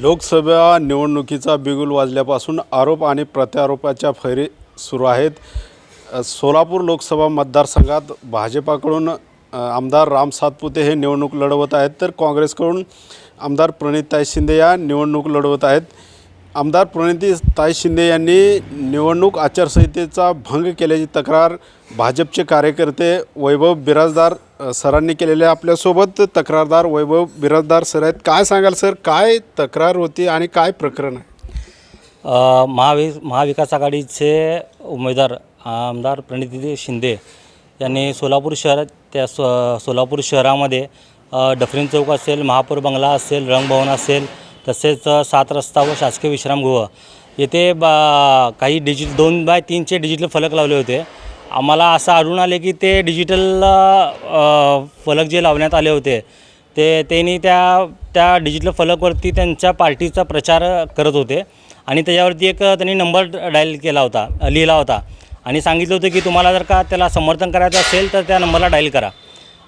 लोकसभा निवडणुकीचा बिगुल वाजल्यापासून आरोप आणि प्रत्यारोपाच्या फैरी सुरू आहेत. सोलापूर लोकसभा मतदारसंघात भाजपाकडून आमदार राम सातपुते हे निवडणूक लढवत आहेत तर काँग्रेसकडून आमदार प्रणितताई शिंदे या निवडणूक लढवत आहेत. आमदार प्रणितीताई शिंदे यांनी निवडणूक आचारसंहितेचा भंग केल्याची तक्रार भाजपचे कार्यकर्ते वैभव बिराजदार सरांनी केलेले आहे. आपल्यासोबत तक्रारदार वैभव बिराजदार सर आहेत काय सांगाल सर काय तक्रार होती आणि काय प्रकरण आहे महावि महाविकास आघाडीचे उमेदवार आमदार प्रणिती शिंदे यांनी सोलापूर शहरात त्या सो सोलापूर शहरामध्ये डफरीन चौक असेल महापौर बंगला असेल रंगभवन असेल तसेच सात रस्ता व शासकीय विश्रामगृह येथे बा काही डिजिट दोन बाय तीनचे डिजिटल फलक लावले होते. आम्हाला असं आढळून आले की ते डिजिटल फलक जे लावण्यात आले होते ते त्यांनी त्या त्या डिजिटल फलकवरती त्यांच्या पार्टीचा प्रचार करत होते. आणि त्याच्यावरती एक त्यांनी नंबर डायल केला होता लिहिला होता. आणि सांगितलं होतं की तुम्हाला जर का त्याला समर्थन करायचं असेल तर त्या नंबरला डायल करा.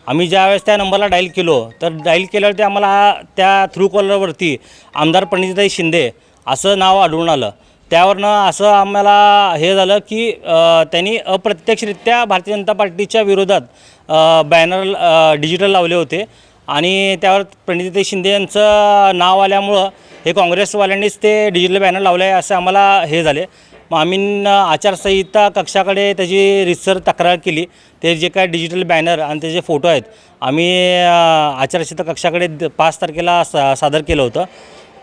आम्ही ज्यावेळेस त्या नंबरला डायल केलो तर डायल केल्यावरती आम्हाला त्या थ्रू कॉलरवरती आमदार पंडितताई शिंदे असं नाव आढळून आलं. त्यावरनं असं आम्हाला हे झालं की त्यांनी अप्रत्यक्षरित्या भारतीय जनता पार्टीच्या विरोधात बॅनर डिजिटल लावले होते. आणि त्यावर पंडितताई शिंदे यांचं नाव आल्यामुळं हे काँग्रेसवाल्यांनीच ते डिजिटल बॅनर लावले आहे असं आम्हाला हे झाले. आम्ही आचारसंहिता कक्षाकडे त्याची रिसर तक्रार केली. ते जे काय डिजिटल बॅनर आणि त्याचे फोटो आहेत आम्ही आचारसंहिता कक्षाकडे द- पाच तारखेला सा सादर केलं होतं.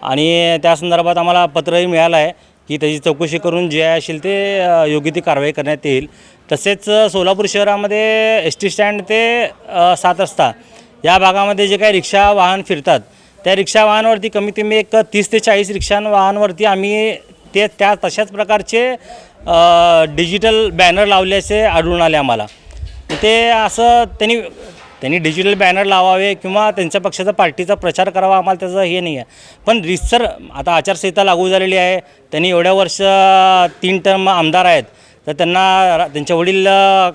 आणि त्या संदर्भात आम्हाला पत्रही मिळालं आहे की त्याची चौकशी करून जे असेल ते योग्य ती कारवाई करण्यात येईल. तसेच सोलापूर शहरामध्ये एस टी स्टँड ते सात रस्ता या भागामध्ये जे काही रिक्षा वाहन फिरतात त्या रिक्षा वाहनावरती कमीत कमी एक तीस ते चाळीस रिक्षा वाहनावरती आम्ही ते त्या तशाच प्रकारचे डिजिटल बॅनर लावल्याचे आढळून आले आम्हाला. ते असं त्यांनी त्यांनी डिजिटल बॅनर लावावे किंवा त्यांच्या पक्षाचा पार्टीचा प्रचार करावा आम्हाला त्याचं हे नाही आहे पण रिसर आता आचारसंहिता लागू झालेली आहे. त्यांनी एवढ्या वर्ष तीन टर्म आमदार आहेत. तर त्यांना त्यांच्या त्यांचे वडील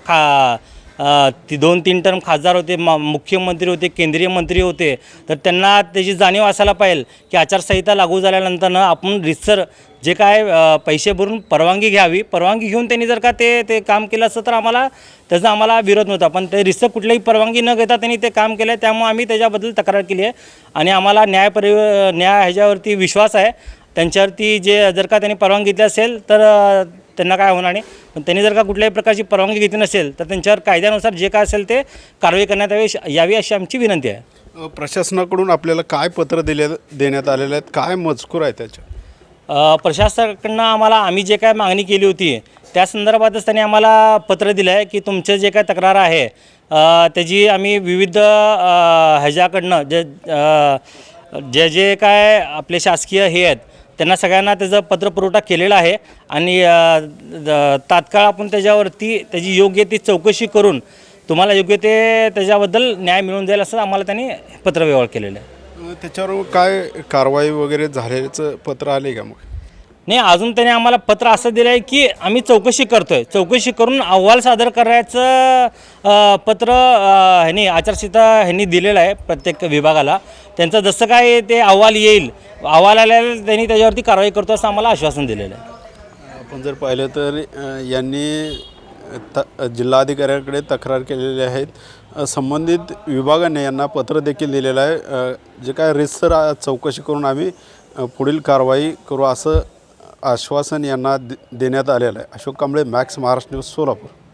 खा ती दोन तीन टर्म खासदार होते म मुख्यमंत्री होते केंद्रीय मंत्री होते. तर त्यांना त्याची जाणीव असायला पाहिजे की आचारसंहिता लागू झाल्यानंतरनं आपण रितसर जे काय पैसे भरून परवानगी घ्यावी परवानगी घेऊन त्यांनी जर का ते ते काम केलं असतं तर आम्हाला त्याचा आम्हाला विरोध नव्हता. पण ते रितसर कुठल्याही परवानगी न घेता त्यांनी ते काम केलं आहे त्यामुळे आम्ही त्याच्याबद्दल तक्रार केली आहे. आणि आम्हाला न्याय परि न्याय ह्याच्यावरती विश्वास आहे. त्यांच्यावरती जे जर का त्यांनी परवानगी घेतली असेल तर त्यांना काय होणार नाही. पण त्यांनी जर का कुठल्याही प्रकारची परवानगी घेतली नसेल तर त्यांच्यावर कायद्यानुसार जे काय असेल ते कारवाई करण्यात यावी यावी अशी आमची विनंती आहे. प्रशासनाकडून आपल्याला काय पत्र दिले देण्यात आलेले आहेत? काय मजकूर आहे त्याच्यात अ, प्रशासनाकडनं आम्हाला आम्ही जे काय मागणी केली होती त्या संदर्भातच त्यांनी आम्हाला पत्र दिलं आहे की तुमचे जे काय तक्रार आहे त्याची आम्ही विविध ह्याच्याकडनं जे जे जे काय आपले शासकीय हे आहेत त्यांना सगळ्यांना त्याचं पत्रपुरवठा केलेला आहे. आणि तात्काळ आपण त्याच्यावरती त्याची योग्य ती चौकशी करून तुम्हाला योग्य ते त्याच्याबद्दल न्याय मिळून जाईल असं आम्हाला त्यांनी पत्रव्यवहार केलेलं आहे. त्याच्यावर काय कारवाई वगैरे झाल्याचं पत्र आले का मग? नाही अजून त्याने आम्हाला पत्र असं दिलं आहे की आम्ही चौकशी करतोय. चौकशी करून अहवाल सादर करायचं पत्र ह्यांनी आचारसंहिता ह्यांनी दिलेलं आहे प्रत्येक विभागाला. त्यांचं जसं काय ते अहवाल येईल अहवाल आल्याला त्यांनी त्याच्यावरती कारवाई करतो असं आम्हाला आश्वासन दिलेलं आहे. आपण जर पाहिलं तर अ, यांनी त जिल्हाधिकाऱ्यांकडे तक्रार केलेली आहेत. अ, संबंधित विभागाने यांना पत्र देखील दिलेलं आहे. अ, जे काय रितसर चौकशी करून आम्ही अ, पुढील कारवाई करू असं आश्वासन यांना दे देण्यात आलेलं आहे. Ashok Kamble Max Maharashtra news Solapur.